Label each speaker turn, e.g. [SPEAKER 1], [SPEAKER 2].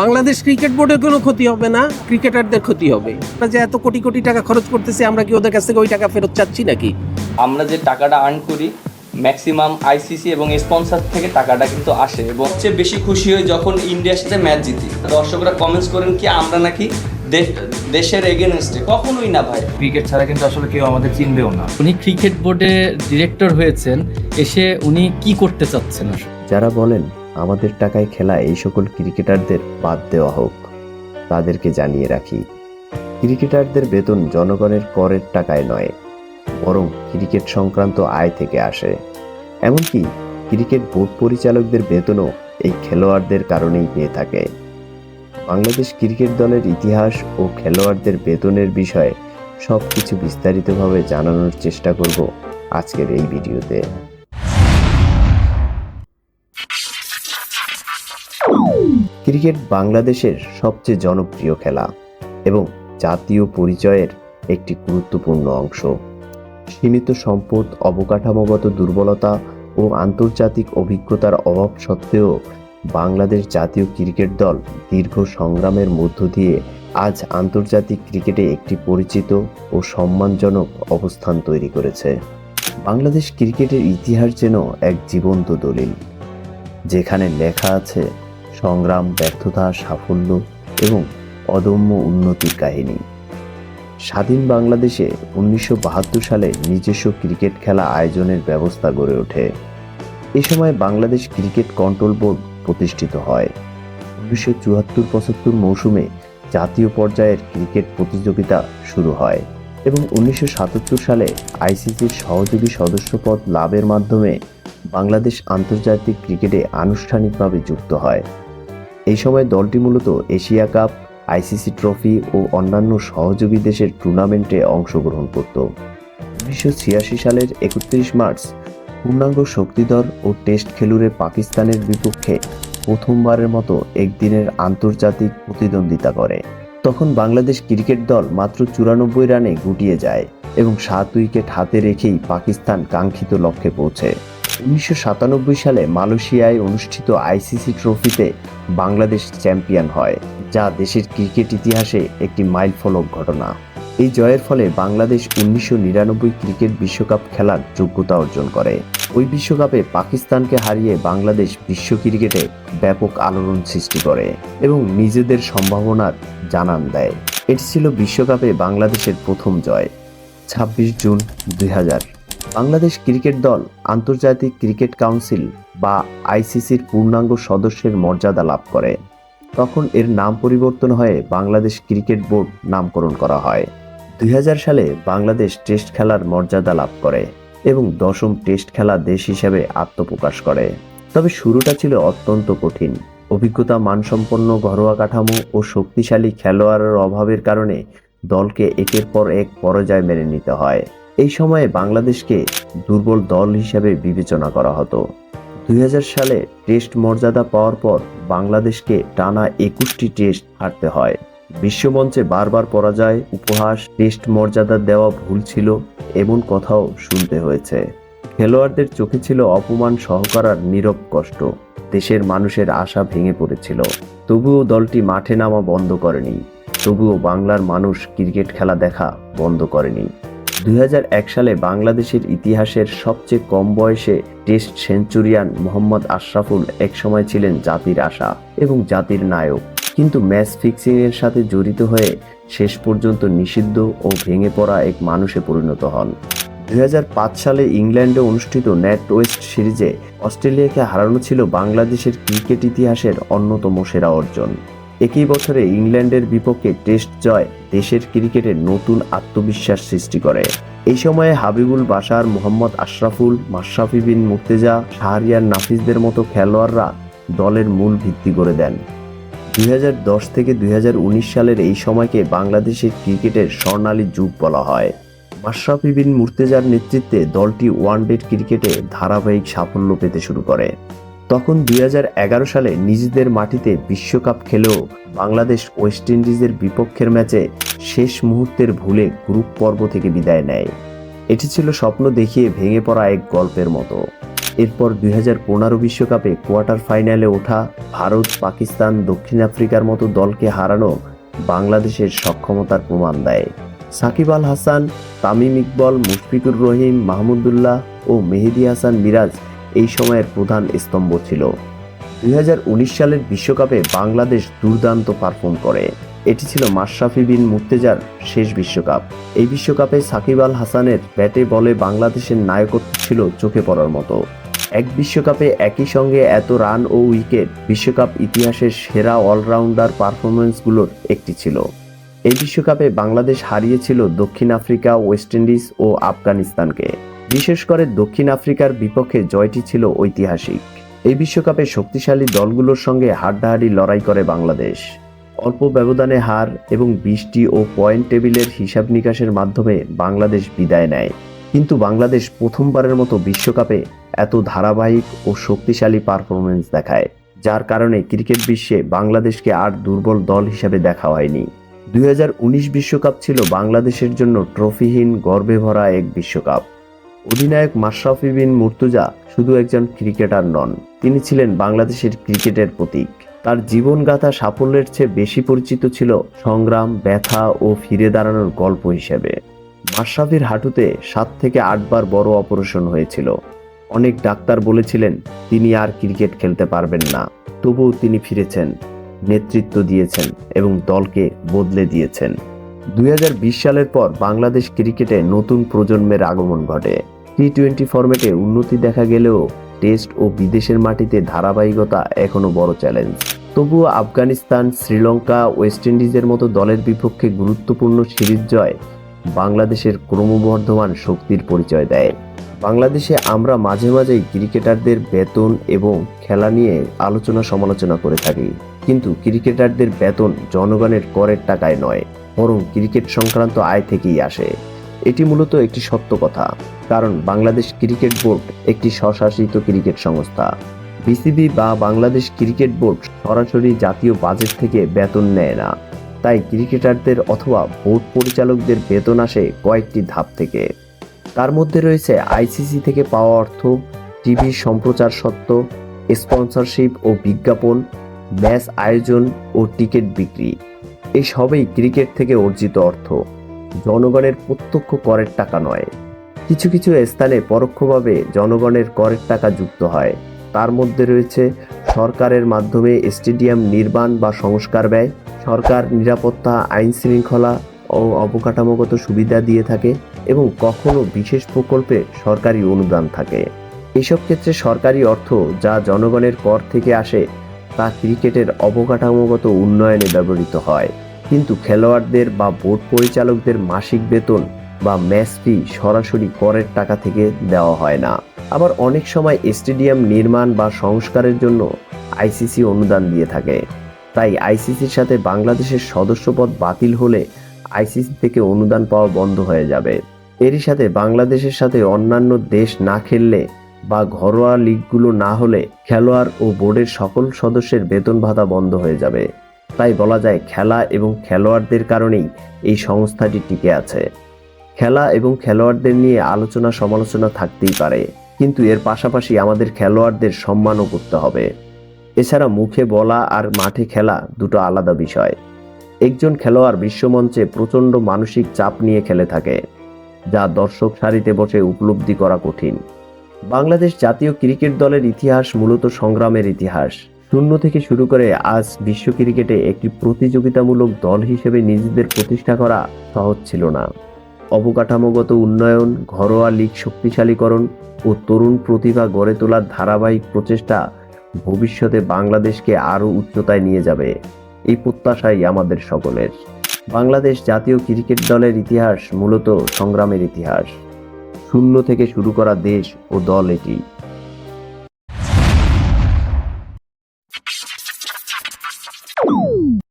[SPEAKER 1] Bangladesh cricket বোর্ডের কোনো ক্ষতি হবে না ক্রিকেটারদের ক্ষতি হবে। আমরা যে এত কোটি কোটি টাকা খরচ করতেছি আমরা কি ওদের কাছ থেকে ওই টাকা ফেরত চাচ্ছি নাকি?
[SPEAKER 2] আমরা যে টাকাটা আর্ন করি ম্যাক্সিমাম আইসিসি এবং স্পন্সর থেকে টাকাটা কিন্তু আসে। এবং সবচেয়ে বেশি খুশি হই যখন ইন্ডিয়ার সাথে ম্যাচ জিতি। দর্শকরা কমেন্টস করেন কি আমরা নাকি দেশের এগেনস্টে কখনোই না ভাই।
[SPEAKER 3] ক্রিকেট ছাড়া কিন্তু আসলে কেউ আমাদের চিনবেও না।
[SPEAKER 4] উনি ক্রিকেট বোর্ডে ডিরেক্টর হয়েছেন এসে উনি কি করতে চাচ্ছেন? আসলে?
[SPEAKER 5] যারা বলেন আমাদের টাকায় খেলা এই সকল ক্রিকেটারদের বাদ দেওয়া হোক। তাদেরকে জানিয়ে রাখি, ক্রিকেটারদের বেতন জনগণের করের টাকায় নয়, বরং ক্রিকেট সংক্রান্ত আয় থেকে আসে। এমনকি ক্রিকেট বোর্ড পরিচালকদের বেতনও এই খেলোয়াড়দের কারণেই পেয়ে থাকে। বাংলাদেশ ক্রিকেট দলের ইতিহাস ও খেলোয়াড়দের বেতনের বিষয়ে সব কিছু বিস্তারিতভাবে জানানোর চেষ্টা করব আজকের এই ভিডিওতে। ক্রিকেট বাংলাদেশের সবচেয়ে জনপ্রিয় খেলা এবং জাতীয় পরিচয়ের একটি গুরুত্বপূর্ণ অংশ। সীমিত সম্পদ, অবকাঠামোগত দুর্বলতা ও আন্তর্জাতিক অভিজ্ঞতার অভাব সত্ত্বেও বাংলাদেশ জাতীয় ক্রিকেট দল দীর্ঘ সংগ্রামের মধ্য দিয়ে আজ আন্তর্জাতিক ক্রিকেটে একটি পরিচিত ও সম্মানজনক অবস্থান তৈরি করেছে। বাংলাদেশ ক্রিকেটের ইতিহাস যেন এক জীবন্ত দলিল, যেখানে লেখা আছে সংগ্রাম, ব্যর্থতা, সাফল্য এবং অদম্য উন্নতির কাহিনী। স্বাধীন বাংলাদেশে উনিশশো বাহাত্তর সালে নিজস্ব ক্রিকেট খেলা আয়োজনের ব্যবস্থা গড়ে ওঠে। এ সময় বাংলাদেশ ক্রিকেট কন্ট্রোল বোর্ড প্রতিষ্ঠিত হয়। উনিশশো চুয়াত্তর পঁচাত্তর মৌসুমে জাতীয় পর্যায়ের ক্রিকেট প্রতিযোগিতা শুরু হয় এবং উনিশশো সাতাত্তর সালে আইসিসির সহযোগী সদস্যপদ লাভের মাধ্যমে বাংলাদেশ আন্তর্জাতিক ক্রিকেটে আনুষ্ঠানিকভাবে যুক্ত হয়। এই সময় দলটি মূলত এশিয়া কাপ, আইসিসি ট্রফি ও অন্যান্য সহযোগী দেশের টুর্নামেন্টে অংশগ্রহণ করত। উনিশশো ছিয়াশি সালের একত্রিশ মার্চ পূর্ণাঙ্গ শক্তিধর ও টেস্ট খেলুড়ে পাকিস্তানের বিপক্ষে প্রথমবারের মতো একদিনের আন্তর্জাতিক প্রতিদ্বন্দ্বিতা করে। তখন বাংলাদেশ ক্রিকেট দল মাত্র চুরানব্বই রানে গুটিয়ে যায় এবং সাত উইকেট হাতে রেখেই পাকিস্তান কাঙ্ক্ষিত লক্ষ্যে পৌঁছে। উনিশশো সাতানব্বই সালে মালয়েশিয়ায় অনুষ্ঠিত আইসিসি ট্রফিতে বাংলাদেশ চ্যাম্পিয়ন হয়, যা দেশের ক্রিকেট ইতিহাসে একটি মাইলফলক ঘটনা। এই জয়ের ফলে বাংলাদেশ উনিশশো নিরানব্বই ক্রিকেট বিশ্বকাপ খেলার যোগ্যতা অর্জন করে। ওই বিশ্বকাপে পাকিস্তানকে হারিয়ে বাংলাদেশ বিশ্ব ক্রিকেটে ব্যাপক আলোড়ন সৃষ্টি করে এবং নিজেদের সম্ভাবনার জানান দেয়। এটি ছিল বিশ্বকাপে বাংলাদেশের প্রথম জয়, ছাব্বিশ জুন দুই হাজার। বাংলাদেশ ক্রিকেট দল আন্তর্জাতিক ক্রিকেট কাউন্সিল বা আইসিসির পূর্ণাঙ্গ সদস্যের মর্যাদা লাভ করে। তখন এর নাম পরিবর্তন হয়ে বাংলাদেশ ক্রিকেট বোর্ড নামকরণ করা হয়। দুই হাজার সালে বাংলাদেশ টেস্ট খেলার মর্যাদা লাভ করে এবং দশম টেস্ট খেলা দেশ হিসেবে আত্মপ্রকাশ করে। তবে শুরুটা ছিল অত্যন্ত কঠিন। অভিজ্ঞতা মানসম্পন্ন ঘরোয়া কাঠামো ও শক্তিশালী খেলোয়াড়ের অভাবের কারণে দলকে একের পর এক পরাজয় মেনে নিতে হয়। এই সময়ে বাংলাদেশকে দুর্বল দল হিসাবে বিবেচনা করা হতো। দুই হাজার সালে টেস্ট মর্যাদা পাওয়ার পর বাংলাদেশকে টানা একুশটি টেস্ট হারতে হয়। বিশ্বমঞ্চে বারবার পরাজয়, উপহাস, টেস্ট মর্যাদা দেওয়া ভুল ছিল এমন কথাও শুনতে হয়েছে। খেলোয়াড়দের চোখে ছিল অপমান সহকারার নীরব কষ্ট। দেশের মানুষের আশা ভেঙে পড়েছিল। তবুও দলটি মাঠে নামা বন্ধ করেনি। তবুও বাংলার মানুষ ক্রিকেট খেলা দেখা বন্ধ করেনি। এক সালে বাংলাদেশের ইতিহাসের সবচেয়ে কম বয়সে টেস্ট সেঞ্চুরিয়ান মোহাম্মদ আশরাফুল একসময় ছিলেন জাতির আশা এবং জাতির নায়ক। কিন্তু ম্যাচ ফিক্সিং এর সাথে জড়িত হয়ে শেষ পর্যন্ত নিষিদ্ধ ও ভেঙে পড়া এক মানুষে পরিণত হন। দুই হাজার পাঁচ সালে ইংল্যান্ডে অনুষ্ঠিত নেট ওয়েস্ট সিরিজে অস্ট্রেলিয়াকে হারানো ছিল বাংলাদেশের ক্রিকেট ইতিহাসের অন্যতম সেরা অর্জন। একই বছরে ইংল্যান্ডের বিপক্ষে টেস্ট জয় দেশের ক্রিকেটে নতুন আত্মবিশ্বাস সৃষ্টি করে। এই সময়ে হাবিবুল বাশার, মোহাম্মদ আশরাফুল, মাশরাফি বিন মুর্তেজা, শাহরিয়ার নাফিসদের মতো খেলোয়াড়রা দলের মূল ভিত্তি করে দেন। দুই হাজার দশ থেকে দুই হাজার উনিশ সালের এই সময়কে বাংলাদেশের ক্রিকেটের স্বর্ণালী যুগ বলা হয়। মাশরাফি বিন মুর্তেজার নেতৃত্বে দলটি ওয়ানডে ক্রিকেটে ধারাবাহিক সাফল্য পেতে শুরু করে। তখন দুই হাজার এগারো সালে নিজেদের মাটিতে বিশ্বকাপ খেলেও বাংলাদেশ ওয়েস্ট ইন্ডিজের বিপক্ষের ম্যাচে শেষ মুহূর্তের ভুলে গ্রুপ পর্ব থেকে বিদায় নেয়। এটি ছিল স্বপ্ন দেখিয়ে ভেঙে পড়া এক গল্পের মতো। এরপর দুই বিশ্বকাপে কোয়ার্টার ফাইনালে ওঠা ভারত, পাকিস্তান, দক্ষিণ আফ্রিকার মতো দলকে হারানো বাংলাদেশের সক্ষমতার প্রমাণ দেয়। সাকিব আল হাসান, তামিম ইকবল, মুশফিকুর রহিম, মাহমুদুল্লাহ ও মেহেদি হাসান মিরাজ এই সময়ের প্রধান স্তম্ভ ছিল। দুই হাজার উনিশ সালের বিশ্বকাপে বাংলাদেশ দুর্দান্ত পারফর্ম করে। এটি ছিল মাশরাফি বিন মুর্তেজার শেষ বিশ্বকাপ। এই বিশ্বকাপে সাকিব আল হাসানের ব্যাটে বলে বাংলাদেশের নায়কত্ব ছিল চোখে পড়ার মতো। এক বিশ্বকাপে একই সঙ্গে এত রান ও উইকেট বিশ্বকাপ ইতিহাসের সেরা অলরাউন্ডার পারফরমেন্সগুলোর একটি ছিল। এই বিশ্বকাপে বাংলাদেশ হারিয়েছিল দক্ষিণ আফ্রিকা, ওয়েস্ট ইন্ডিজ ও আফগানিস্তানকে। বিশেষ করে দক্ষিণ আফ্রিকার বিপক্ষে জয়টি ছিল ঐতিহাসিক। এই বিশ্বকাপে শক্তিশালী দলগুলোর সঙ্গে হাড্ডাহাড্ডি লড়াই করে বাংলাদেশ। অল্প ব্যবধানে হার এবং বৃষ্টি ও পয়েন্ট টেবিলের হিসাব নিকাশের মাধ্যমে বাংলাদেশ বিদায় নেয়। কিন্তু বাংলাদেশ প্রথমবারের মতো বিশ্বকাপে এত ধারাবাহিক ও শক্তিশালী পারফরমেন্স দেখায়, যার কারণে ক্রিকেট বিশ্বে বাংলাদেশকে আর দুর্বল দল হিসেবে দেখা হয়নি। দুই বিশ্বকাপ ছিল বাংলাদেশের জন্য ট্রফিহীন, গর্বে ভরা এক বিশ্বকাপ। অধিনায়ক মাশরাফি বিন মুর্তুজা শুধু একজন ক্রিকেটার নন, তিনি ছিলেন বাংলাদেশের ক্রিকেটের প্রতীক। তার জীবনগাথা সাফল্যের চেয়ে বেশি পরিচিত ছিল সংগ্রাম, ব্যথা ও ফিরে দাঁড়ানোর গল্প হিসেবে। মাশরাফির হাঁটুতে সাত থেকে আটবার বড় অপারেশন হয়েছিল। অনেক ডাক্তার বলেছিলেন, তিনি আর ক্রিকেট খেলতে পারবেন না। তবুও তিনি ফিরেছেন, নেতৃত্ব দিয়েছেন এবং দলকে বদলে দিয়েছেন। দুই হাজার বিশ সালের পর বাংলাদেশ ক্রিকেটে নতুন প্রজন্মের আগমন ঘটে। টি টোয়েন্টি ফরম্যাটে উন্নতি দেখা গেলেও টেস্ট ও বিদেশের মাটিতে ধারাবাহিকতা এখনও বড় চ্যালেঞ্জ তবুও আফগানিস্তান, শ্রীলঙ্কা ওয়েস্ট ইন্ডিজের মতো দলের বিপক্ষে গুরুত্বপূর্ণ সিরিজ জয় বাংলাদেশের ক্রমবর্ধমান শক্তির পরিচয় দেয়। বাংলাদেশে আমরা মাঝে মাঝেই ক্রিকেটারদের বেতন এবং খেলা নিয়ে আলোচনা সমালোচনা করে থাকি। কিন্তু ক্রিকেটারদের বেতন জনগণের করের টাকায় নয়, বরং ক্রিকেট সংক্রান্ত আয় থেকেই আসে। এটি মূলত একটি সত্য কথা, কারণ বাংলাদেশ ক্রিকেট বোর্ড একটি স্বশাসিত ক্রিকেট সংস্থা। বিসিবি বা বাংলাদেশ ক্রিকেট বোর্ড সরাসরি জাতীয় বাজেট থেকে বেতন নেয় না, তাই ক্রিকেটারদের অথবা বোর্ড পরিচালকদের বেতন আসে কয়েকটি ধাপ থেকে। তার মধ্যে রয়েছে আইসিসি থেকে পাওয়া অর্থ, টিভি সম্প্রচার সত্ত্ব, স্পন্সরশিপ ও বিজ্ঞাপন, ম্যাচ আয়োজন ও টিকিট বিক্রি। এই সবই ক্রিকেট থেকে অর্জিত অর্থ। জনগণের প্রত্যক্ষ করের টাকা নয়। কিছু কিছু স্থানে পরোক্ষভাবে জনগণের করের টাকা যুক্ত হয়। তার মধ্যে রয়েছে সরকারের মাধ্যমে স্টেডিয়াম নির্মাণ বা সংস্কার ব্যয়, সরকার নিরাপত্তা, আইন শৃঙ্খলা ও অবকাঠামোগত সুবিধা দিয়ে থাকে এবং কখনো বিশেষ প্রকল্পে সরকারি অনুদান থাকে। এসব ক্ষেত্রে সরকারি অর্থ যা জনগণের কর থেকে আসে, তা ক্রিকেটের অবকাঠামোগত উন্নয়নে ব্যবহৃত হয়। কিন্তু খেলোয়াড়দের বা বোর্ড পরিচালকদের মাসিক বেতন বা ম্যাচ ফি সরাসরি করের টাকা থেকে দেওয়া হয় না। আবার অনেক সময় স্টেডিয়াম নির্মাণ বা সংস্কারের জন্য আইসিসি অনুদান দিয়ে থাকে। তাই আইসিসির সাথে বাংলাদেশের সদস্যপদ বাতিল হলে আইসিসি থেকে অনুদান পাওয়া বন্ধ হয়ে যাবে। এরই সাথে বাংলাদেশের সাথে অন্যান্য দেশ না খেললে বা ঘরোয়া লিগগুলো না হলে খেলোয়াড় ও বোর্ডের সকল সদস্যের বেতন ভাতা বন্ধ হয়ে যাবে। তাই বলা যায় খেলা এবং খেলোয়াড়দের কারণেই এই সংস্থাটি টিকে আছে। খেলা এবং খেলোয়াড়দের নিয়ে আলোচনা সমালোচনা থাকতেই পারে, কিন্তু এর পাশাপাশি আমাদের খেলোয়াড়দের সম্মানও করতে হবে। এছাড়া মুখে বলা আর মাঠে খেলা দুটো আলাদা বিষয়। একজন খেলোয়াড় বিশ্বমঞ্চে প্রচণ্ড মানসিক চাপ নিয়ে খেলে থাকে, যা দর্শক সারিতে বসে উপলব্ধি করা কঠিন। বাংলাদেশ জাতীয় ক্রিকেট দলের ইতিহাস মূলত সংগ্রামের ইতিহাস। শূন্য থেকে শুরু করে আজ বিশ্ব ক্রিকেটে একটি প্রতিযোগিতামূলক দল হিসেবে নিজেদের প্রতিষ্ঠা করা সহজ ছিল না। অবকাঠামোগত উন্নয়ন, ঘরোয়া লীগ শক্তিশালীকরণ ও তরুণ প্রতিভা গড়ে তোলার ধারাবাহিক প্রচেষ্টা ভবিষ্যতে বাংলাদেশকে আরও উচ্চতায় নিয়ে যাবে। এই প্রত্যাশাই আমাদের সকলের। বাংলাদেশ জাতীয় ক্রিকেট দলের ইতিহাস মূলত সংগ্রামের ইতিহাস। শূন্য থেকে শুরু করা দেশ ও দল এটি।